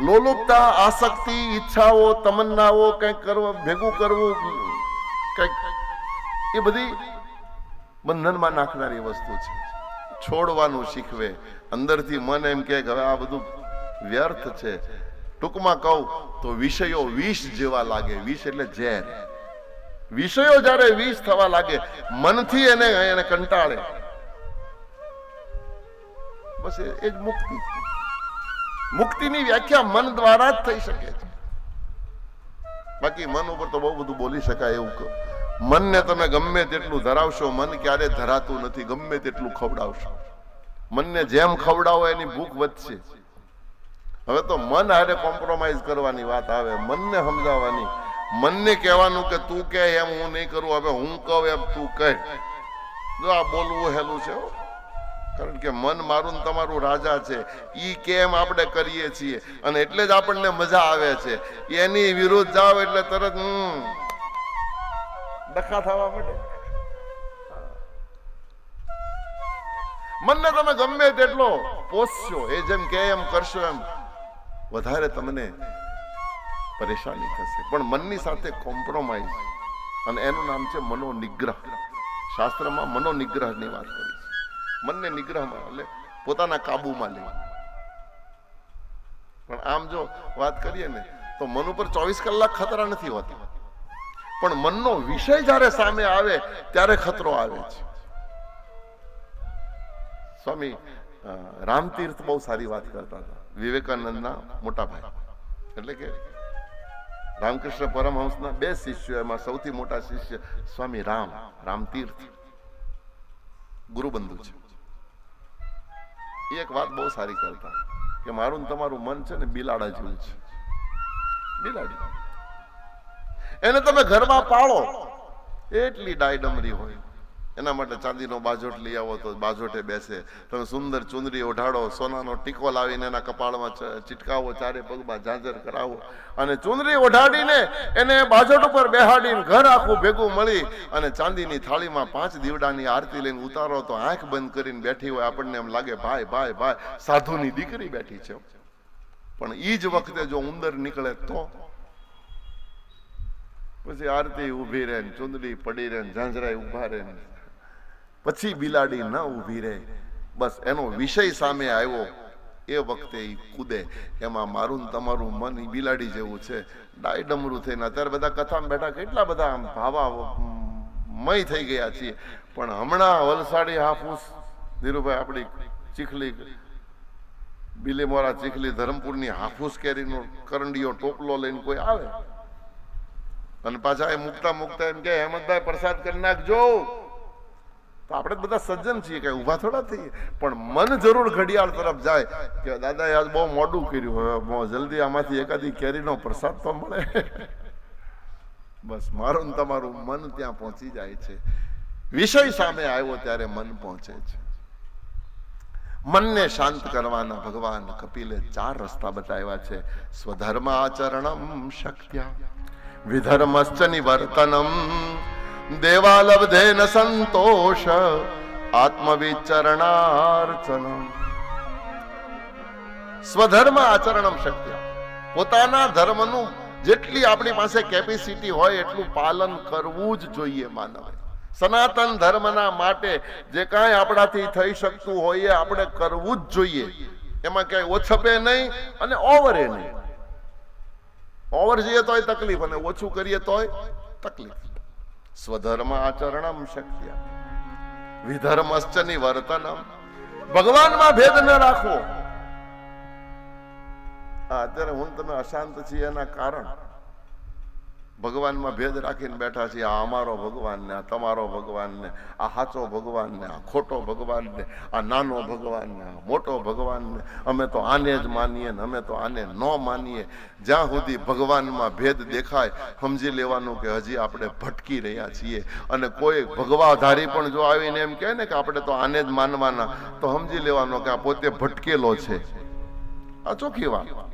લોલુપતા, આસક્તિ, ઈચ્છાઓ, તમન્નાઓ કંઈક કરવું, ભેગું કરવું, કંઈક, એ બધી બંધનમાં નાખનારી વસ્તુ છે. છોડવાનું શીખવે. અંદરથી મન એમ કે હવે આ બધું વ્યર્થ છે. ટૂંકમાં કહું તો વિષયો વિષ જેવા લાગે. વિષ એટલે ઝેર. વિષયો જ્યારે વિષ થવા લાગે, મનથી એને એને કંટાળે. બસ એ જ મુક્તિ. મુક્તિની વ્યાખ્યા મન દ્વારા જ થઈ શકે છે. બાકી મન ઉપર તો બહુ બધું બોલી શકાય એવું મનને તમે ગમે તેટલું ધરાવશો, મન ક્યારે ધરાતું નથી, ગમે તેટલું ખવડાવશો. મનને જેમ ખવડાવો એની ભૂખ વધશે. હવે તો મન હારે કોમ્પ્રોમાઇઝ કરવાની વાત આવે, મનને સમજાવવાની. મનને કહેવાનું કે તું કહે એમ હું નહીં કરું, હવે હું કહું એમ તું કહે. જો આ બોલવું હેલું છે. કારણ કે મન મારું તમારું રાજા છે. એ કેમ આપણે કરીએ છીએ? અને એટલે જ આપણને મજા આવે છે. એની વિરુદ્ધ જાવ એટલે તરત હમ. ડખા થવા માટે મનને તમે ગમે તેટલો પોષશો. એ જેમ કે એમ કરશો એમ. વધારે તમને પરેશાની થશે. પણ મનની સાથે કોમ્પ્રોમાઇઝ અને એનું નામ છે મનોનિગ્રહ. શાસ્ત્રમાં મનોનિગ્રહની વાત કરી મનને નિગ્રહમાં એટલે પોતાના કાબુમાં લેવા પણ આમ જો વાત કરીએ ને, તો મન ઉપર ચોવીસ કલાક ખતરા નથી હોતા. પણ મનનો વિષય જ્યારે સામે આવે, ત્યારે ખતરો આવે છે. સ્વામી રામતીર્થ બહુ સારી વાત કરતા હતા. વિવેકાનંદના મોટા ભાઈ. એટલે કે રામકૃષ્ણ પરમહંસના બે શિષ્યો, એમાં સૌથી મોટા શિષ્ય સ્વામી રામ, રામતીર્થ ગુરુબંધુ છે. એક વાત બહુ સારી કરતા કે મારું તમારું મન છે ને બિલાડા જેવું છે. બિલાડી. એને તમે ઘરમાં પાળો, એટલી ડાયડમરી હોય. એના માટે ચાંદીનો બાજોટ લઈ આવો તો બાજોટે બેસે. તમે સુંદર ચુંદડી ઓઢાડો, સોનાનો ટીકો લાવીને એના કપાળમાં ચીટકાવો, ચારે પગમાં જાજર કરાવો. અને ચુંદડી ઓઢાડીને એને બાજોટ ઉપર બેહાડીને ઘર આખું ભેગું મળી અને ચાંદીની થાળીમાં પાંચ દીવડાની આરતી લઈને ઉતારો તો આંખ બંધ કરીને બેઠી હોય. આપણને એમ લાગે, ભાઈ ભાઈ ભાઈ, સાધુની દીકરી બેઠી છે. પણ એ જ વખતે જો ઉંદર નીકળે તો? પછી આરતી ઊભી રહે ચુંદડી પડી રહે ઝાંઝરાય ઊભા રહે પછી બિલાડી ન ઊભી રહે. બસ એનો વિષય સામે આવ્યો. એ વખતે એ કૂદે. એમાં મારું તમારું મન એ બિલાડી જેવું છે. ડાયડમરું થઈને અત્યારે બધા કથામાં બેઠા કેટલા બધા આમ ભાવા મય થઈ ગયા છીએ. પણ હમણાં વલસાડી હાફૂસ, ધીરુભાઈ આપણી ચીખલી બિલીમોરા ચીખલી ધરમપુરની હાફૂસ કેરીનો કરંડીયો ટોપલો લઈને કોઈ આવે? અને પાછા એ મુકતા મુકતા એમ કે હેમંતભાઈ, પ્રસાદ કરી નાખજો. આપણે બધા સજ્જન છીએ કઈ ઊભા થોડા થઈએ. પણ મન જરૂર ઘડિયાળ તરફ જાય કે દાદાએ આજ બહુ મોડું કર્યું. હવે જલ્દી આમાંથી એકાદી કેરીનો પ્રસાદ તો મળે. બસ મારું ને તમારું મન ત્યાં પહોંચી જાય છે. વિષય સામે આવ્યો ત્યારે મન પહોંચે છે. મનને શાંત કરવાના ભગવાન કપિલે ચાર રસ્તા બતાવ્યા છે. સ્વધર્મ આચરણમ શક્યા, વિધર્મશ્ચ નિવર્તનમ દેવાલબ્ધેન સંતોષ આત્મવિચરણાર્ચન સ્વધર્મ આચરણમ શક્ય પોતાના ધર્મનું જેટલી આપણી પાસે કેપેસિટી હોય એટલું પાલન કરવું જ જોઈએ માનવે. સનાતન ધર્મના માટે જે કાંઈ આપણાથી થઈ શકતું હોય એ આપણે કરવું જ જોઈએ. એમાં ક્યાંય ઓછપે નહીં અને ઓવરે નહીં. ઓવર જઈએ તોય તકલીફ અને ઓછું કરીએ તોય તકલીફ. સ્વધર્મ આચરણમ શક્ય. વિધર્મશ્ચ નિવર્તનમ. ભગવાનમાં ભેદ ન રાખવો આ અત્યારે હું તમે અશાંત છીએ એના કારણ. ભગવાનમાં ભેદ રાખીને બેઠા છીએ. આ અમારો ભગવાન ને, આ તમારો ભગવાન ને, આ સાચો ભગવાન ને, આ ખોટો ભગવાન ને, આ નાનો ભગવાન ને, આ મોટો ભગવાન ને. અમે તો આને જ માનીએ ને, અમે તો આને ન માનીએ. જ્યાં સુધી ભગવાનમાં ભેદ દેખાય, સમજી લેવાનું કે હજી આપણે ભટકી રહ્યા છીએ. અને કોઈ ભગવાધારી પણ જો આવીને એમ કહે ને કે આપણે તો આને જ માનવાના, તો સમજી લેવાનો કે આ પોતે ભટકેલો છે. આ ચોખ્ખી વાત.